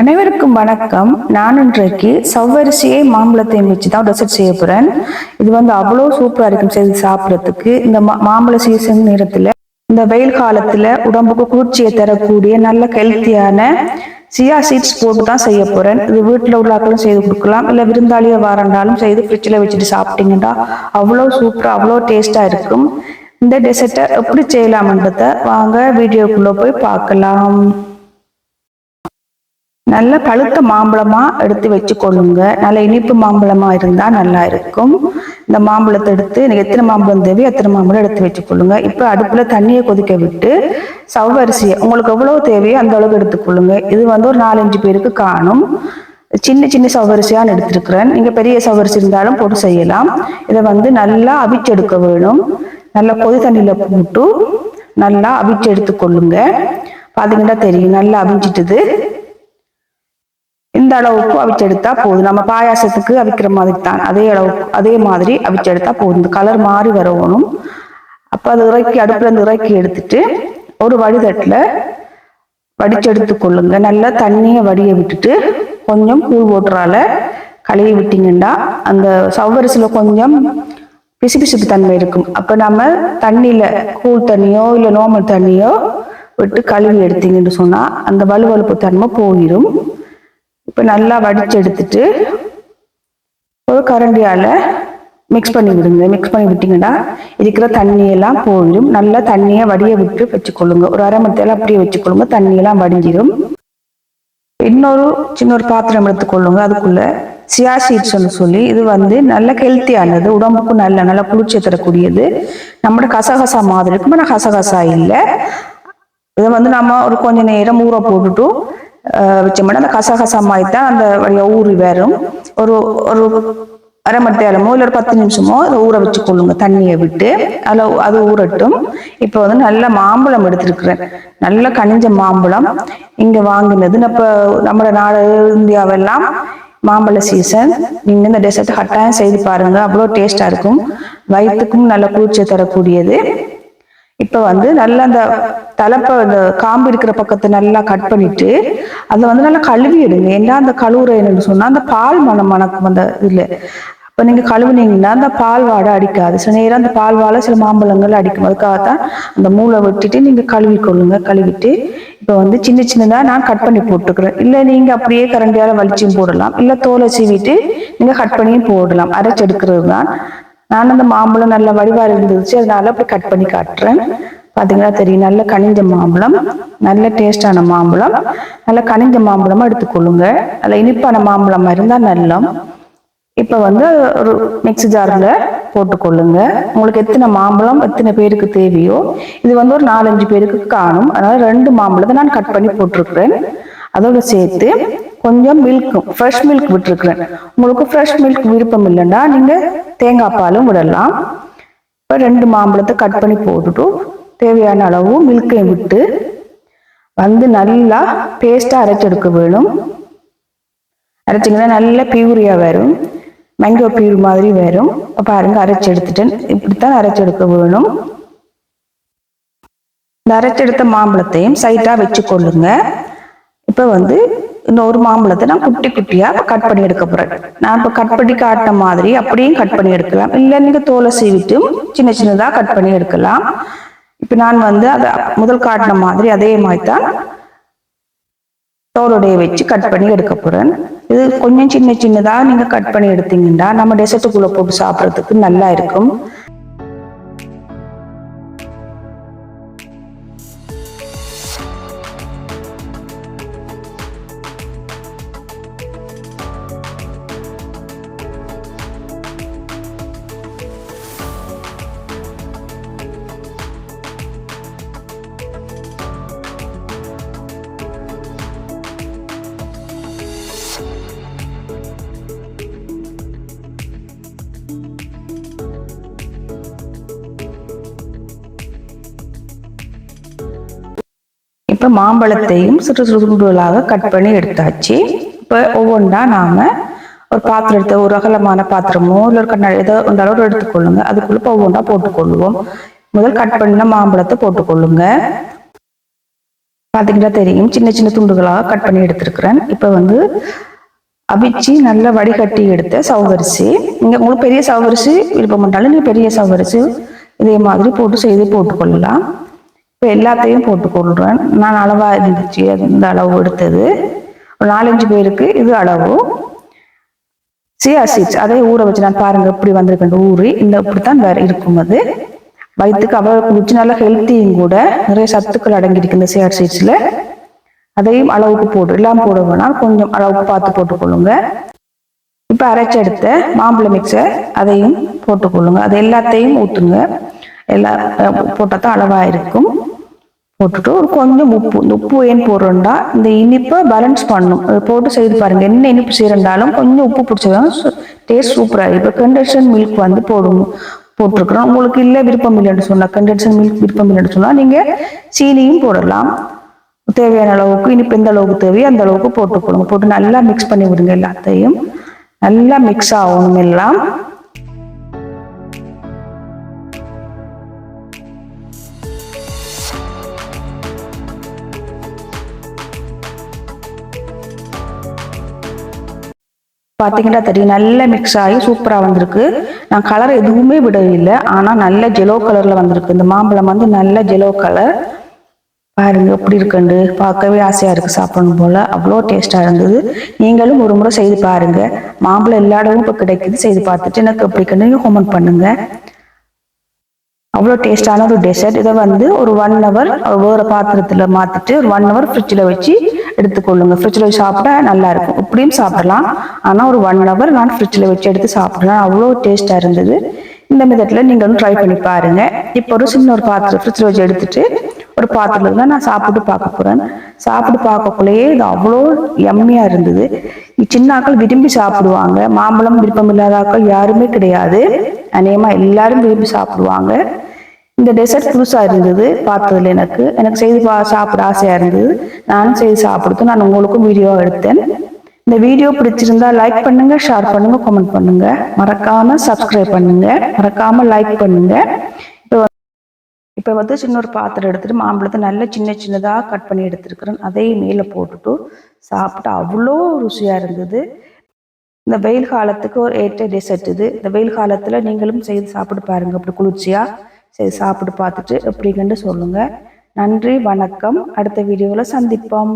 அனைவருக்கும் வணக்கம். நான் இன்றைக்கு சவ்வரிசியை மாம்பழத்தையும் வச்சு தான் டெசர்ட் செய்ய போறேன். இது வந்து அவ்வளோ சூப்பராக இருக்கும் செய்து சாப்பிட்றதுக்கு. இந்த மாம்பழ சீசன் நேரத்தில் இந்த வெயில் காலத்தில் உடம்புக்கு குளிர்ச்சியை தரக்கூடிய நல்ல ஹெல்த்தியான சியா சீட்ஸ் போட்டு தான் செய்ய போறேன். இது வீட்டில் உள்ளாக்களும் செய்து கொடுக்கலாம். இல்லை விருந்தாளியை வாரண்டாலும் செய்து ஃப்ரிட்ஜில் வச்சுட்டு சாப்பிட்டீங்கன்னா அவ்வளோ சூப்பராக அவ்வளோ டேஸ்ட்டாக இருக்கும். இந்த டெசர்ட்டை எப்படி செய்யலாம்ன்றத வாங்க வீடியோக்குள்ளே போய் பார்க்கலாம். நல்ல பழுத்த மாம்பழமா எடுத்து வச்சு கொள்ளுங்க நல்ல இனிப்பு மாம்பழமா இருந்தா நல்லா இருக்கும். இந்த மாம்பழத்தை எடுத்து நீங்கள் எத்தனை மாம்பழம் தேவையோ எத்தனை மாம்பழம் எடுத்து வச்சு கொள்ளுங்க இப்ப அடுப்புல தண்ணியை கொதிக்க விட்டு சவ்வரிசியை உங்களுக்கு எவ்வளவு தேவையோ அந்த அளவுக்கு எடுத்துக்கொள்ளுங்க. இது வந்து ஒரு நாலஞ்சு பேருக்கு காணும். சின்ன சின்ன சவரிசையான்னு எடுத்துருக்குறேன். நீங்கள் பெரிய சவரிசி இருந்தாலும் போட்டு செய்யலாம். இதை வந்து நல்லா அவிச்செடுக்க வேணும். நல்லா கொதி தண்ணியில் போட்டு நல்லா அவிச்சு எடுத்துக்கொள்ளுங்க. பார்த்தீங்கன்னா தெரியும் நல்லா அவிஞ்சிட்டுது. இந்த அளவுக்கு அவிச்செடுத்தா போதும். நம்ம பாயாசத்துக்கு அவிக்கிற மாதிரி தான் அதே அளவுக்கு அதே மாதிரி அவிச்செடுத்தா போதும். கலர் மாறி வரணும். அப்ப அது இறக்கி அடுப்புல இருந்து இறக்கி எடுத்துட்டு ஒரு வடிதட்டுல வடிச்செடுத்து கொள்ளுங்க. நல்லா தண்ணியை வடிய விட்டுட்டு கொஞ்சம் கூழ் போட்டுறால கழுவி விட்டீங்கன்னா அந்த சவ்வரிசில கொஞ்சம் பிசுபிசுப்பு தன்மை இருக்கும். அப்ப நம்ம தண்ணியில கூழ் தண்ணியோ இல்லை நோமல் தண்ணியோ விட்டு கழுவி எடுத்தீங்கன்னு சொன்னா அந்த வலுவலுப்பு தன்மை போயிடும் இப்போ நல்லா வடிச்சு எடுத்துட்டு ஒரு கரண்டியால மிக்ஸ் பண்ணி விடுங்க மிக்ஸ் பண்ணி விட்டீங்கன்னா இருக்கிற தண்ணியெல்லாம் போயிடும் நல்லா தண்ணியை வடிய விட்டு வச்சுக்கொள்ளுங்க. ஒரு அரை மணி நேரம் அப்படியே வச்சுக்கொள்ளுங்க. தண்ணியெல்லாம் வடிஞ்சிடும் இன்னொரு சின்ன ஒரு பாத்திரம் எடுத்துக்கொள்ளுங்க. அதுக்குள்ள சியா சீட்ஸ்னு சொல்லி இது வந்து நல்ல ஹெல்த்தியானது உடம்புக்கும் நல்ல நல்ல குளிர்ச்சி தரக்கூடியது. நம்மளோட கசகசா மாதிரி இருக்கும்? ஆனால் கசகசா இல்லை. இதை வந்து நம்ம ஒரு கொஞ்ச நேரம் ஊற போட்டுட்டு வச்சோம்னா அந்த கசகசா மாதிரி தான் அந்த வழியாக ஊறி வரும். ஒரு ஒரு அரை மணி நேரமோ இல்லை ஒரு பத்து நிமிஷமோ அதை ஊற வச்சு கொள்ளுங்க தண்ணியை விட்டு அதில் அது ஊறட்டும். இப்போ வந்து நல்ல மாம்பழம் எடுத்துருக்குறேன். நல்ல கனிஞ்ச மாம்பழம் இங்கே வாங்கினது. இப்போ நம்ம நாடு இந்தியாவெல்லாம் மாம்பழ சீசன் நீங்கள் இந்த டெசர்ட் கட்டாயம் செய்து பாருங்க. அவ்வளோ டேஸ்டாக இருக்கும். வயிற்றுக்கும் நல்ல குளிர்ச்சியை தரக்கூடியது. இப்போ வந்து நல்லா அந்த தலைப்பை அந்த காம்பு இருக்கிற பக்கத்தை நல்லா கட் பண்ணிட்டு அதை வந்து நல்லா கழுவி எடுங்க. ஏன்னா அந்த கழுவுற என்னன்னு சொன்னா? அந்த பால் மனம் மணக்கும் அந்த இதுல. இப்போ நீங்க கழுவுனீங்கன்னா அந்த பால் வாடை அடிக்காது. சில நேரம் அந்த பால் வாழை சில மாம்பழங்கள் அடிக்கும் அதுக்காகத்தான் அந்த மூளை வெட்டிட்டு நீங்க கழுவி கொள்ளுங்க கழுவிட்டு இப்ப வந்து சின்ன சின்னதா நான் கட் பண்ணி போட்டுக்கிறேன். இல்ல நீங்க அப்படியே கரண்டியால வலிச்சும் போடலாம். இல்ல தோலை சீவிட்டு நீங்க கட் பண்ணியும் போடலாம். அரைச்செடுக்கிறது தான். நான் அந்த மாம்பழம் நல்ல வடிவா இருந்துச்சு. அதனால அப்படி கட் பண்ணி காட்டுறேன். பாத்தீங்கன்னா தெரியும். நல்ல கனிஞ்ச மாம்பழம் நல்ல டேஸ்டான மாம்பழம். நல்ல கனிஞ்ச மாம்பழமா எடுத்துக்கொள்ளுங்க. நல்ல இனிப்பான மாம்பழமா இருந்தா நல்லம். இப்ப வந்து ஒரு மிக்சி ஜார்ல போட்டுக்கொள்ளுங்க. உங்களுக்கு எத்தனை மாம்பழம் எத்தனை பேருக்கு தேவையோ இது வந்து ஒரு நாலஞ்சு பேருக்கு காணும். அதனால ரெண்டு மாம்பழத்தை நான் கட் பண்ணி போட்டிருக்கிறேன். அதோட சேர்த்து கொஞ்சம் மில்க் ஃப்ரெஷ் மில்க் விட்டுருக்குறேன். உங்களுக்கு ஃப்ரெஷ் மில்க் விருப்பம் இல்லைன்னா நீங்கள் தேங்காய் பாலும் விடலாம். இப்போ ரெண்டு மாம்பழத்தை கட் பண்ணி போட்டுட்டு தேவையான அளவு மில்கை விட்டு வந்து நல்லா பேஸ்ட்டாக அரைச்செடுக்க வேணும். அரைச்சிங்கன்னா நல்ல பியூரியாக வரும். மேங்கோ பியூர் மாதிரி வரும். பாருங்க அரைச்சி எடுத்துட்டேன் இப்படித்தான் அரைச்செடுக்க வேணும். இந்த அரைச்செடுத்த மாம்பழத்தையும் சைட்டாக வச்சு கொள்ளுங்க இப்போ வந்து இந்த ஒரு மாம்பழத்தை நான் குட்டி குட்டியாக கட் பண்ணி எடுக்க போகிறேன் நான் இப்போ கட் பண்ணி காட்டின மாதிரி அப்படியும் கட் பண்ணி எடுக்கலாம். இல்லை நீங்கள் தோலை சீவிட்டும் சின்ன சின்னதாக கட் பண்ணி எடுக்கலாம். இப்போ நான் வந்து அதை முதல் காட்டின மாதிரி அதே மாதிரி தான் தோலுடைய வச்சு கட் பண்ணி எடுக்க போறேன். இது கொஞ்சம் சின்ன சின்னதா நீங்க கட் பண்ணி எடுத்தீங்கன்னா நம்ம டெசர்ட்டுக்குள்ள போட்டு சாப்பிட்றதுக்கு நல்லா இருக்கும். இப்போ மாம்பழத்தையும் சிறு சிறு துண்டுகளாக கட் பண்ணி எடுத்தாச்சு. இப்போ ஒவ்வொன்றா நாம ஒரு பாத்திரத்தை ஒரு அகலமான பாத்திரமோ இல்லை ஒரு கண்ணாடி ஏதோ அந்த அளவு எடுத்துக்கொள்ளுங்க. அதுக்குள்ள ஒவ்வொன்றா போட்டுக்கொள்ளுவோம் முதல் கட் பண்ண மாம்பழத்தை போட்டுக்கொள்ளுங்க. பார்த்தீங்கன்னா தெரியும்? சின்ன சின்ன துண்டுகளாக கட் பண்ணி எடுத்திருக்கிறேன். இப்போ வந்து அவிச்சு நல்லா வடிகட்டி எடுத்த சவுகரிசி நீங்கள் உங்களுக்கு பெரிய சவுகரிசி விருப்பம் பண்ணாலும் நீங்கள் பெரிய சவுகரிசி இதே மாதிரி போட்டு செய்து போட்டுக்கொள்ளலாம். இப்போ எல்லாத்தையும் போட்டுக்கொள்கிறேன் நான் அளவாக இருந்துச்சு இந்த அளவு எடுத்தது. ஒரு நாலஞ்சு பேருக்கு இது அளவு. சியா சீட்ஸ் அதே ஊற வச்சு நான் பாருங்க எப்படி வந்திருக்கேன் ஊறி. இந்த இப்படித்தான் வேற இருக்கும் அது. வயிற்றுக்கு அவ்வளவு குடிச்சு நல்லா ஹெல்த்தியும் கூட நிறைய சத்துக்கள் அடங்கியிருக்கு இந்த சியா சீட்ஸில் அதையும் அளவுக்கு போட்டு எல்லாம் போட வேணாம். கொஞ்சம் அளவுக்கு பார்த்து போட்டுக்கொள்ளுங்க. இப்போ அரைச்சி எடுத்த மாம்பழ மிக்சர் அதையும் போட்டுக்கொள்ளுங்க. அது எல்லாத்தையும் ஊற்றுங்க எல்லா போட்டால் தான் அளவாக இருக்கும். போட்டுட்டு ஒரு கொஞ்சம் உப்பு இந்த உப்பு ஏன் போடுறோம்டா? இந்த இனிப்பை பேலன்ஸ் பண்ணணும். அதை போட்டு செய்து பாருங்க. என்ன இனிப்பு செய்கிறண்டாலும் கொஞ்சம் உப்பு பிடிச்சதான் டேஸ்ட் சூப்பராக இப்போ கண்டென்ஷன் மில்க் வந்து போடணும் போட்டிருக்கிறோம். உங்களுக்கு இல்லை விருப்பம் இல்லைன்னு சொன்னால் கண்டென்ஷன் மில்க் விருப்பம் இல்லைன்னு சொன்னால் நீங்கள் சீனியும் போடலாம். தேவையான அளவுக்கு இனிப்பு எந்த அளவுக்கு தேவையோ அந்த அளவுக்கு போட்டுக்கொடுங்க போட்டு நல்லா மிக்ஸ் பண்ணி விடுங்க எல்லாத்தையும். நல்லா மிக்ஸ் ஆகணும் எல்லாம். பார்த்தீங்கன்னா தெரியும் நல்லா மிக்ஸ் ஆகி சூப்பராக வந்திருக்கு. நான் கலர் எதுவுமே விடவில்லை. ஆனால் நல்ல ஜெலோ கலரில் வந்திருக்கு. இந்த மாம்பழம் வந்து நல்ல ஜெலோ கலர் பாருங்க எப்படி இருக்குண்டு? பார்க்கவே ஆசையாக இருக்குது சாப்பிடணும் போல். அவ்வளோ டேஸ்ட்டாக இருந்தது. நீங்களும் ஒரு முறை செய்து பாருங்கள் மாம்பழம் எல்லா இடமும் இப்போ கிடைக்குது செய்து பார்த்துட்டு எனக்கு எப்படி இருக்குன்னு கமெண்ட் பண்ணுங்கள் அவ்வளோ டேஸ்டான ஒரு டெசர்ட் இதை வந்து ஒரு ஒன் ஹவர் வேறு பாத்திரத்தில் மாற்றிட்டு ஒரு ஒன் ஹவர் ஃப்ரிட்ஜில் வச்சு எடுத்துக்கொள்ளுங்க. ஃப்ரிட்ஜில் வச்சு சாப்பிட்டா நல்லா இருக்கும். இப்படியும் சாப்பிடலாம். ஆனால் ஒரு ஒன் ஹவர் நான் ஃப்ரிட்ஜில் வச்சு எடுத்து சாப்பிடலாம். அவ்வளோ டேஸ்ட்டாக இருந்தது. இந்த மெத்தடில் நீங்களும் ட்ரை பண்ணி பாருங்க. இப்போ ஒரு சின்ன ஒரு பாத்திரம் ஃப்ரிட்ஜில் வச்சு எடுத்துட்டு ஒரு பாத்திரத்தில் தான் நான் சாப்பிட்டு பார்க்க போகிறேன் சாப்பிட்டு பார்க்கக்குள்ளேயே இது அவ்வளோ எம்மையாக இருந்தது. சின்ன ஆக்கள் விரும்பி சாப்பிடுவாங்க. மாம்பழம் விருப்பம் இல்லாத ஆக்கள் யாருமே கிடையாது. அநேகமாக எல்லாரும் விரும்பி சாப்பிடுவாங்க. இந்த டெசர்ட் புதுசாக இருந்தது பார்த்ததுல எனக்கு. எனக்கு செய்து பா சாப்பிட ஆசையாக இருந்தது. நானும் செய்து சாப்பிடுத்து நான் உங்களுக்கும் வீடியோ எடுத்தேன். இந்த வீடியோ பிடிச்சிருந்தா லைக் பண்ணுங்க ஷேர் பண்ணுங்க கமெண்ட் பண்ணுங்க. மறக்காம சப்ஸ்கிரைப் பண்ணுங்க. மறக்காம லைக் பண்ணுங்க. இப்போ வந்து சின்ன ஒரு பாத்திரம் எடுத்துட்டு மாம்பழத்தை நல்ல சின்ன சின்னதாக கட் பண்ணி எடுத்துருக்குறேன். அதையும் மேலே போட்டுட்டு சாப்பிட்டு அவ்வளோ ருசியாக இருந்தது. இந்த வெயில் காலத்துக்கு ஒரு ஏற்ற டெசர்ட் இது. இந்த வெயில் காலத்தில் நீங்களும் செய்து சாப்பிட்டு பாருங்க. அப்படி குளிர்ச்சியாக சரி சாப்பிட்டு பார்த்துட்டு எப்படிங்கன்னு சொல்லுங்கள் நன்றி வணக்கம். அடுத்த வீடியோவில் சந்திப்போம்.